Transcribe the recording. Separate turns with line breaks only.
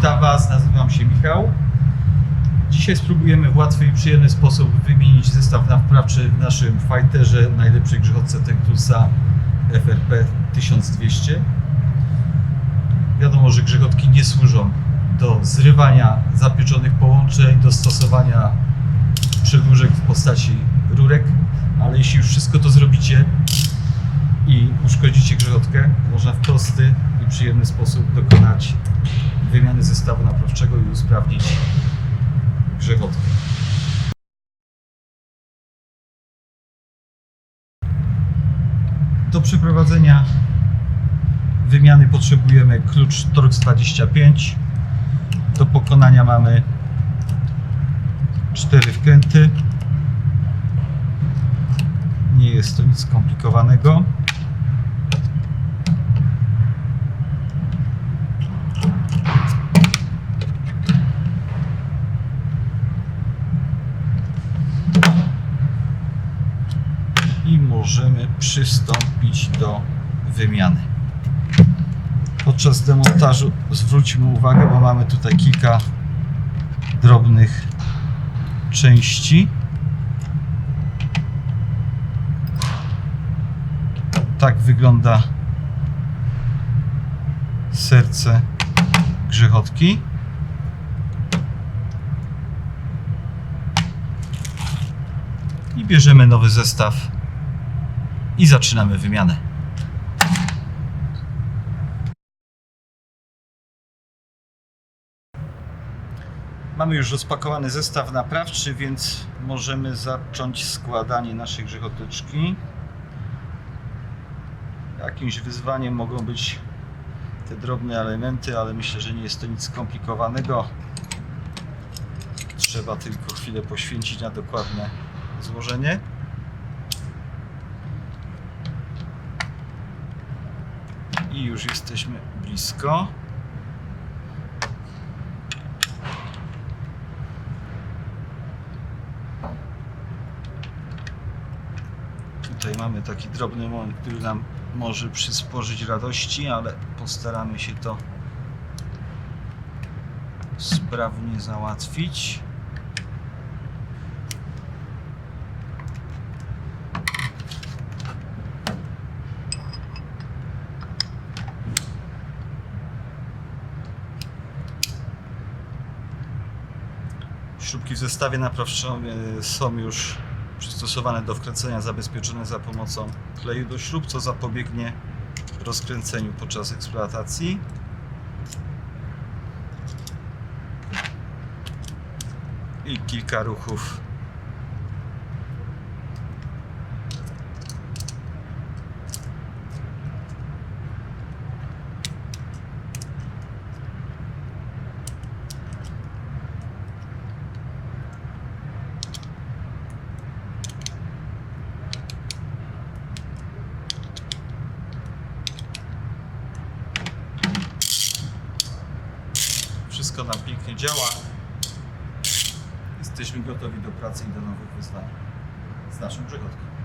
Witam Was, nazywam się Michał. Dzisiaj spróbujemy w łatwy i przyjemny sposób wymienić zestaw naprawczy w naszym fighterze najlepszej grzechotce Tenktusa FRP 1200. Wiadomo, że grzechotki nie służą do zrywania zapieczonych połączeń, do stosowania przedłużek w postaci rurek, ale jeśli już wszystko to zrobicie i uszkodzicie grzechotkę, można w prosty i przyjemny sposób dokonać zestawu naprawczego i usprawnić grzechotkę. Do przeprowadzenia wymiany potrzebujemy klucz Torx 25. Do pokonania mamy cztery wkręty. Nie jest to nic skomplikowanego. i możemy przystąpić do wymiany. Podczas demontażu zwróćmy uwagę, bo mamy tutaj kilka drobnych części. Tak wygląda serce grzechotki. I bierzemy nowy zestaw i zaczynamy wymianę. Mamy już rozpakowany zestaw naprawczy, więc możemy zacząć składanie naszej grzechoteczki. Jakimś wyzwaniem mogą być te drobne elementy, ale myślę, że nie jest to nic skomplikowanego. Trzeba tylko chwilę poświęcić na dokładne złożenie. I już jesteśmy blisko. Tutaj mamy taki drobny moment, który nam może przysporzyć radości, ale postaramy się to sprawnie załatwić. Śrubki w zestawie naprawczym e, są już przystosowane do wkręcenia, zabezpieczone za pomocą kleju do śrub, co zapobiegnie rozkręceniu podczas eksploatacji. I kilka ruchów Wszystko nam pięknie działa. Jesteśmy gotowi do pracy i do nowych wyzwań z naszą grzechotką.